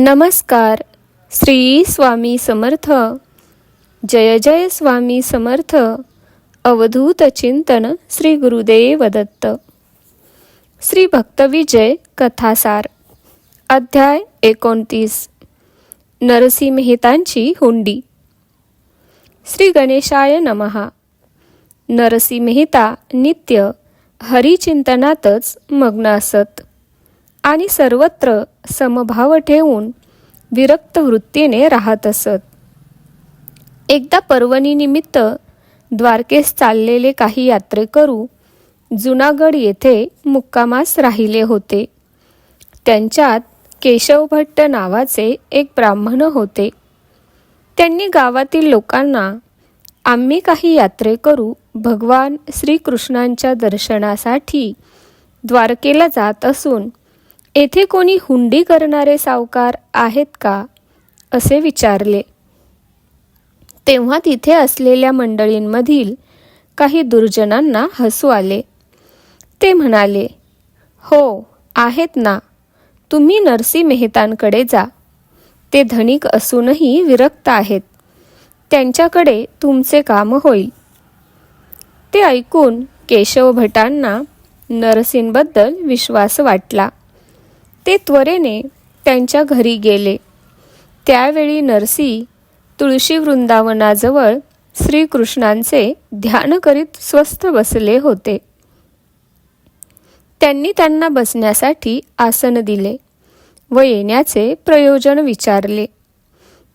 नमस्कार. श्री स्वामी समर्थ. जय जय स्वामी समर्थ. अवधूत चिंतन श्री गुरुदेव दत्त. श्री भक्तविजय कथासार. अध्याय एकोणतीस. नरसी मेहतांची हुंडी. श्री गणेशाय नमहा नरसी मेहता नित्य हरिचिंतनातच मग्न असत. आणि सर्वत्र समभाव ठेवून विरक्त वृत्तीने राहत असत. एकदा पर्वणीनिमित्त द्वारकेस चाललेले काही यात्रेकरू जुनागड येथे मुक्कामास राहिले होते. त्यांच्यात केशवभट्ट नावाचे एक ब्राह्मण होते. त्यांनी गावातील लोकांना आम्ही काही यात्रेकरू भगवान श्रीकृष्णांच्या दर्शनासाठी द्वारकेला जात असून येथे कोणी हुंडी करणारे सावकार आहेत का? असे विचारले. तेव्हा तिथे असलेल्या मंडळींमधील काही दुर्जनांना हसू आले. ते म्हणाले हो आहेत ना. तुम्ही नरसी मेहतांकडे जा. ते धनिक असूनही विरक्त आहेत. त्यांच्याकडे तुमचे काम होईल. ते ऐकून केशव भटांना नरसींबद्दल विश्वास वाटला. ते त्वरेने त्यांच्या घरी गेले. त्यावेळी नरसी तुळशी वृंदावनाजवळ श्रीकृष्णांचे ध्यान करीत स्वस्थ बसले होते. त्यांनी त्यांना बसण्यासाठी आसन दिले व येण्याचे प्रयोजन विचारले.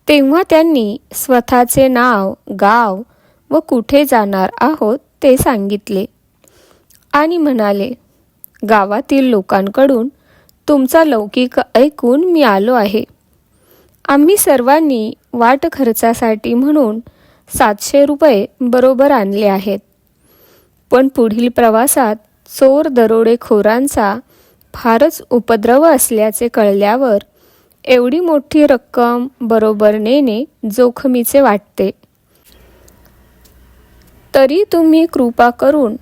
तेव्हा त्यांनी स्वतःचे नाव गाव व कुठे जाणार आहोत ते सांगितले आणि म्हणाले गावातील लोकांकडून तुमचा लौकिक ऐकून मी आलो आहे. आम्ही सर्वांनी वाट खर्चासाठी म्हणून सातशे रुपये बरोबर आणले आहेत. पण पुढील प्रवासात चोर दरोडेखोरांचा फारच उपद्रव असल्याचे कळल्यावर एवढी मोठी रक्कम बरोबर नेणे जोखमीचे वाटते. तरी तुम्ही कृपा करून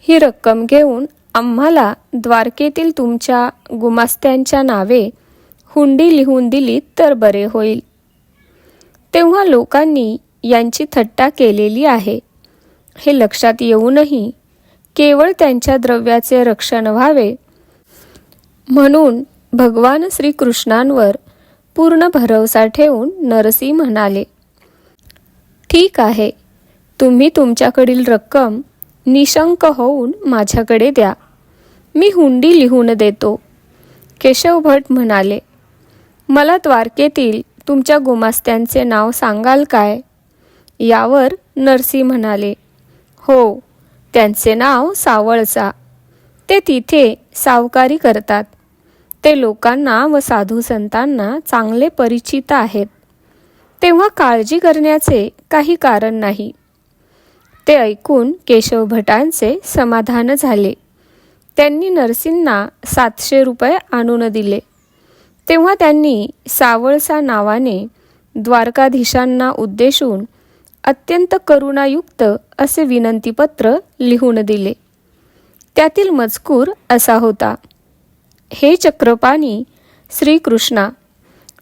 ही रक्कम घेऊन आम्हाला द्वारकेतील तुमच्या गुमास्त्यांच्या नावे हुंडी लिहून दिली तर बरे होईल. तेव्हा लोकांनी यांची थट्टा केलेली आहे. हे लक्षात येऊनही केवळ त्यांच्या द्रव्याचे रक्षण व्हावे. म्हणून भगवान श्रीकृष्णांवर पूर्ण भरवसा ठेवून नरसी म्हणाले ठीक आहे. तुम्ही तुमच्याकडील रक्कम निशंक होऊन माझ्याकडे द्या. मी हुंडी लिहून देतो. केशव भट म्हणाले मला द्वारकेतील तुमच्या गोमास्त्यांचे नाव सांगाल काय? यावर नरसी म्हणाले हो त्यांचे नाव सावळचा ते तिथे सावकारी करतात. ते लोकांना व साधू संतांना चांगले परिचित आहेत. तेव्हा काळजी करण्याचे काही कारण नाही. ते ऐकून केशव भटांचे समाधान झाले. त्यांनी नरसींना सातशे रुपये आणून दिले. तेव्हा त्यांनी सावळसा नावाने द्वारकाधीशांना उद्देशून अत्यंत करुणायुक्त असे विनंतीपत्र लिहून दिले. त्यातील मजकूर असा होता हे चक्रपाणी श्रीकृष्णा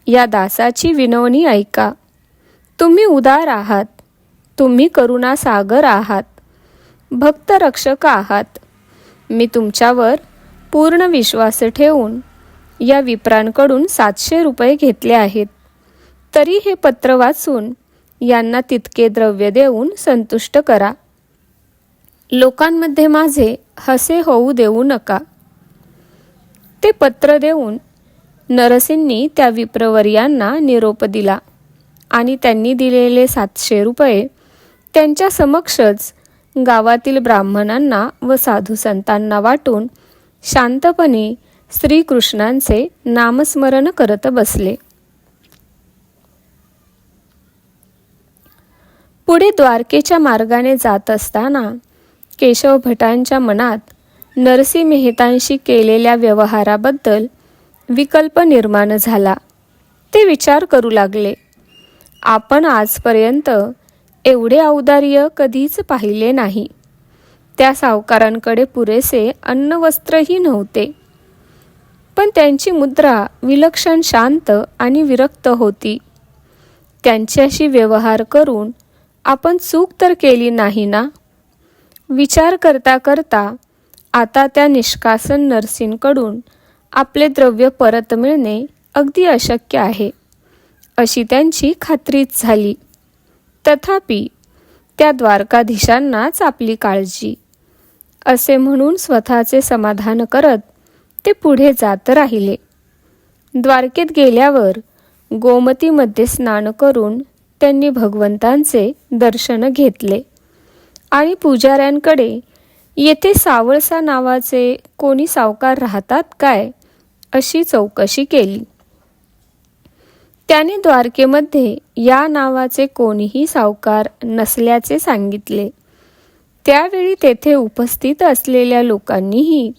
या दासाची विनवणी ऐका. तुम्ही उदार आहात तुम्ही करुणासागर आहात भक्तरक्षक आहात मी तुमच्यावर पूर्ण विश्वास ठेवून या विप्रांकडून सातशे रुपये घेतले आहेत. तरी हे पत्र वाचून यांना तितके द्रव्य देऊन संतुष्ट करा. लोकांमध्ये माझे हसे होऊ देऊ नका. ते पत्र देऊन नरसिंनी त्या विप्रवर्यांना निरोप दिला आणि त्यांनी दिलेले सातशे रुपये त्यांच्या समक्षच गावातील ब्राह्मणांना व साधू संतांना वाटून शांतपणे श्रीकृष्णांचे नामस्मरण करत बसले. पुढे द्वारकेच्या मार्गाने जात असताना केशव भटांच्या मनात नरसी मेहतांशी केलेल्या व्यवहाराबद्दल विकल्प निर्माण झाला. ते विचार करू लागले. आपण आजपर्यंत एवढे औदार्य कधीच पाहिले नाही. त्या सावकारांकडे पुरेसे अन्नवस्त्रही नव्हते. पण त्यांची मुद्रा विलक्षण शांत आणि विरक्त होती. त्यांच्याशी व्यवहार करून आपण चूक तर केली नाही ना? विचार करता करता आता त्या निष्कासन नर्सींकडून आपले द्रव्य परत मिळणे अगदी अशक्य आहे अशी त्यांची खात्रीच झाली. तथापि त्या द्वारकाधीशांनाच आपली काळजी. असे म्हणून स्वतःचे समाधान करत ते पुढे जात राहिले. द्वारकेत गेल्यावर गोमतीमध्ये स्नान करून त्यांनी भगवंतांचे दर्शन घेतले. आणि पुजाऱ्यांकडे येथे सावळसा नावाचे कोणी सावकार राहतात काय? अशी चौकशी केली. त्याने द्वारकेमध्ये या नावाचे कोणीही सावकार नसल्याचे सांगितले. त्यावेळी तेथे उपस्थित असलेल्या लोकांनीही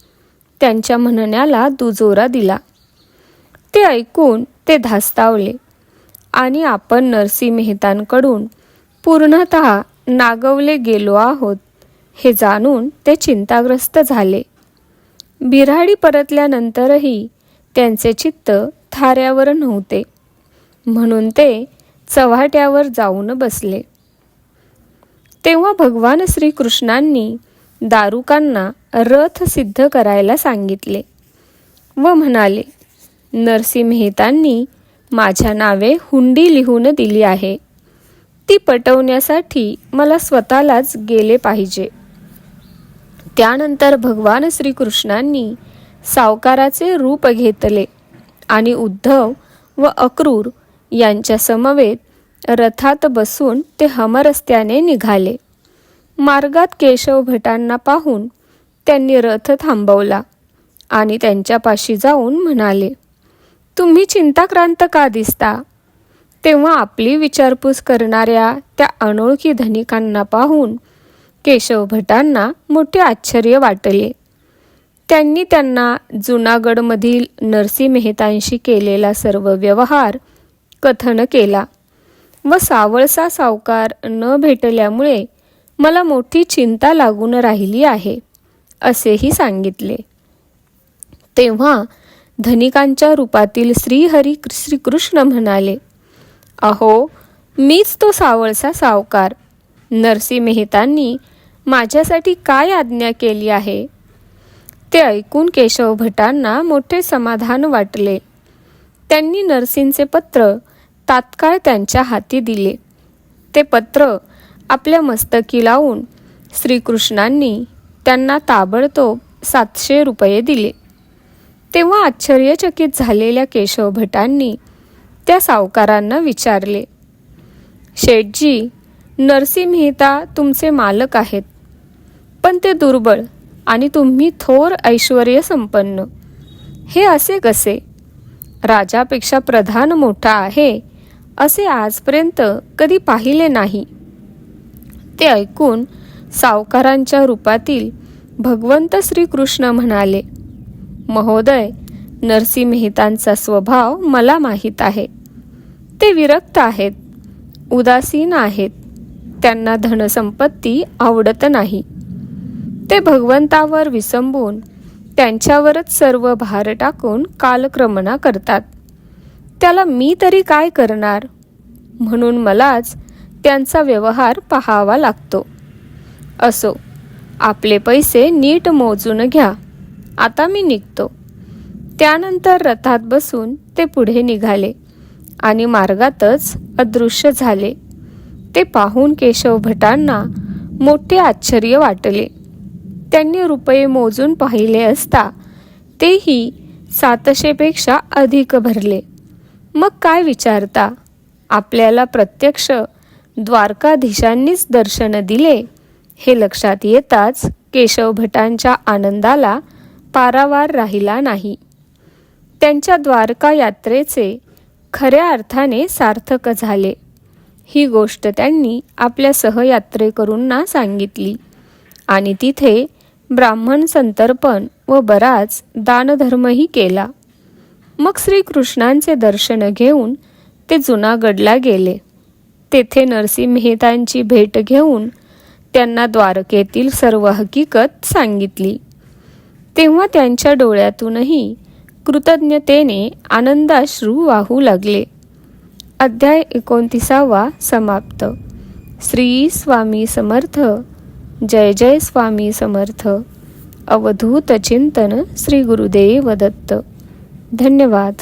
त्यांच्या म्हणण्याला दुजोरा दिला. ते ऐकून ते धास्तावले आणि आपण नरसी मेहतांकडून पूर्णत नागवले गेलो आहोत हे जाणून ते चिंताग्रस्त झाले. बिराडी परतल्यानंतरही त्यांचे चित्त थाऱ्यावर नव्हते. म्हणून ते चव्हाट्यावर जाऊन बसले. तेव्हा भगवान श्रीकृष्णांनी दारुकांना रथ सिद्ध करायला सांगितले व म्हणाले नरसी मेहतांनी माझ्या नावे हुंडी लिहून दिली आहे. ती पटवण्यासाठी मला स्वतःलाच गेले पाहिजे. त्यानंतर भगवान श्रीकृष्णांनी सावकाराचे रूप घेतले आणि उद्धव व अक्रूर यांच्या समवेत रथात बसून ते हमरस्त्याने निघाले. मार्गात केशव भटांना पाहून त्यांनी रथ थांबवला आणि त्यांच्यापाशी जाऊन म्हणाले तुम्ही चिंताक्रांत का दिसता? तेव्हा आपली विचारपूस करणाऱ्या त्या अनोळखी धनिकांना पाहून केशव भटांना मोठे आश्चर्य वाटले. त्यांनी त्यांना जुनागडमधील नरसी मेहतांशी केलेला सर्व व्यवहार कथन केला. व सावळसा सावकार न भेटल्यामुळे मला मोठी चिंता लागून राहिली आहे असेही सांगितले. तेव्हा धनिकांच्या रूपातील श्रीहरी श्रीकृष्ण म्हणाले अहो मीच तो सावळसा सावकार. नरसी मेहतांनी माझ्यासाठी काय आज्ञा केली आहे? ते ऐकून केशव भटांना मोठे समाधान वाटले. त्यांनी नरसींचे पत्र तात्काळ त्यांच्या हाती दिले. ते पत्र आपल्या मस्तकी लावून श्रीकृष्णांनी त्यांना ताबडतोब सातशे रुपये दिले. तेव्हा आश्चर्यचकित झालेल्या केशव भटांनी त्या सावकारांना विचारले शेठजी नरसी मेहता तुमचे मालक आहेत पण ते दुर्बळ आणि तुम्ही थोर ऐश्वर संपन्न हे असे कसे? राजापेक्षा प्रधान मोठा आहे असे आजपर्यंत कधी पाहिले नाही. ते ऐकून सावकारांच्या रूपातील भगवंत श्रीकृष्ण म्हणाले महोदय नरसी मेहतांचा स्वभाव मला माहीत आहे. ते विरक्त आहेत उदासीन आहेत. त्यांना धनसंपत्ती आवडत नाही. ते भगवंतावर विसंबून त्यांच्यावरच सर्व भार टाकून कालक्रमणा करतात. त्याला मी तरी काय करणार? म्हणून मलाच त्यांचा व्यवहार पाहावा लागतो. असो आपले पैसे नीट मोजून घ्या. आता मी निघतो. त्यानंतर रथात बसून ते पुढे निघाले आणि मार्गातच अदृश्य झाले. ते पाहून केशव भटांना मोठे आश्चर्य वाटले. त्यांनी रुपये मोजून पाहिले असता तेही सातशेपेक्षा अधिक भरले. मग काय विचारता? आपल्याला प्रत्यक्ष द्वारकाधीशांनीच दर्शन दिले हे लक्षात येताच केशव भटांच्या आनंदाला पारावार राहिला नाही. त्यांच्या द्वारका यात्रेचे खऱ्या अर्थाने सार्थक झाले. ही गोष्ट त्यांनी आपल्या सहयात्रेकरूंना सांगितली. आणि तिथे ब्राह्मण संतर्पण व बराच दानधर्मही केला. मग श्रीकृष्णांचे दर्शन घेऊन ते जुनागडला गेले. तेथे नरसी मेहतांची भेट घेऊन त्यांना द्वारकेतील सर्व हकीकत सांगितली. तेव्हा त्यांच्या डोळ्यातूनही कृतज्ञतेने आनंदाश्रू वाहू लागले. अध्याय एकोणतीसावा समाप्त. श्री स्वामी समर्थ. जय जय स्वामी समर्थ. अवधूत चिंतन श्री गुरुदेव दत्त. धन्यवाद.